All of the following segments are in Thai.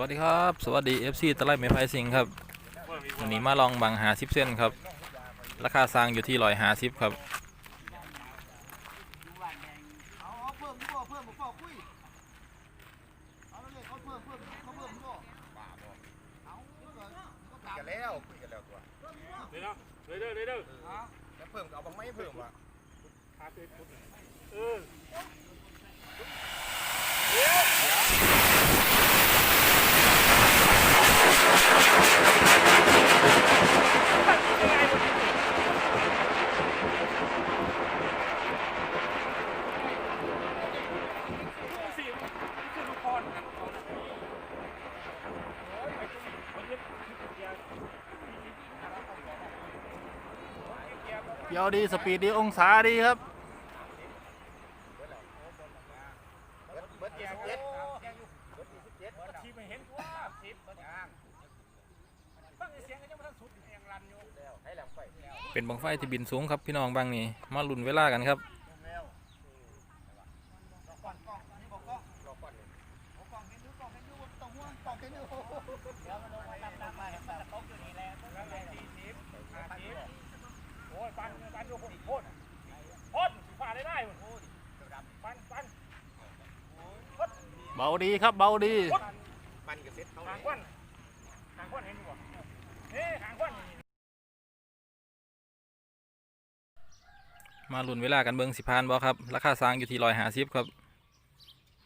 วัสดีครับ สวัสดี FC ตะไลเมไพสิงครับ วันนี้มาลองบังหาซิปเส้นครับ ราคาสร้างอยู่ที่ร้อยหาซิปครับเอาเอาเพิ่มดีกว่าเพิ่มบอกคุยเอาเลยเขาเพิ่มเพิ่มเขาเพิ่มดีกว่าเอาเพิ่มก็ตามกันแล้วคุยกันแล้วตัวเดี๋ยวเดี๋ยวเดี๋ยวเดี๋ยวเดี๋ยวแล้วเพิ่มเอาบางไม้เพิ่มวะ เตะปุ๊บเออเกียวดีสปีดดีองศาดีครับเบิร์ดยี่สิบเจ็ดทีไม่เห็นว่าสิบตั้งเสียงกันยังไม่ทันสุดยังรันอยู่ให้แหลมไฟเป็นบังไฟที่บินสูงครับพี่น้องบางนี่มาลุ้นเวลากันครับ โยกอีกโคตรโคตรฝ่าได้ได้ปันปันเบาดีครับเบาดีปันกับเซ็ตเขาหางควันหางควันเห็นอยู่บ่เฮ้หางควันมาลุ้นเวลากันเบิ้งสิพานบ่ครับ ราคาสร้างอยู่ที่ร้อยหาซิปครับ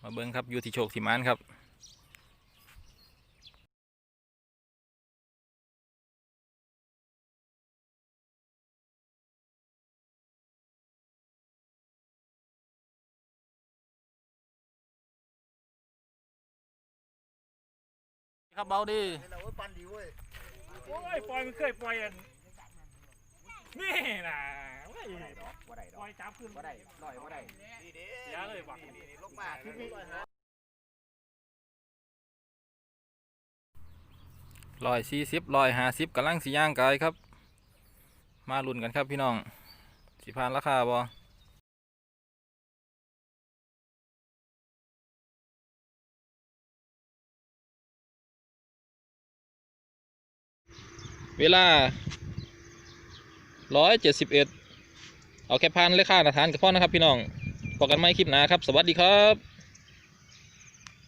มาเบิ้งครับอยู่ที่โชคที่มานครับ ครับเบาดีนี่เราปันดีเว้ยโอ้ยปล่อยมันเคยปล่อยอันนี่นะโอ้ยว่าได้ดปอล่อยจับขึ้นกว่าได้ลอยว่าได้ดีเด้เสียเลยว่ะลงมาที่นี่ร้อยสี่สิบร้อยห้าสิบกำลังสีย่างกายครับ มาลุ้นกันครับพี่น้อง สิพานราคาบ่ เวลาร้อยเจ็ดสิบเอ็ดเอาแค่พันเลยค่าหน้าฐานกับพ่อนะครับพี่น้องบอกกันไม่คลิปหนาครับ สวัสดีครับ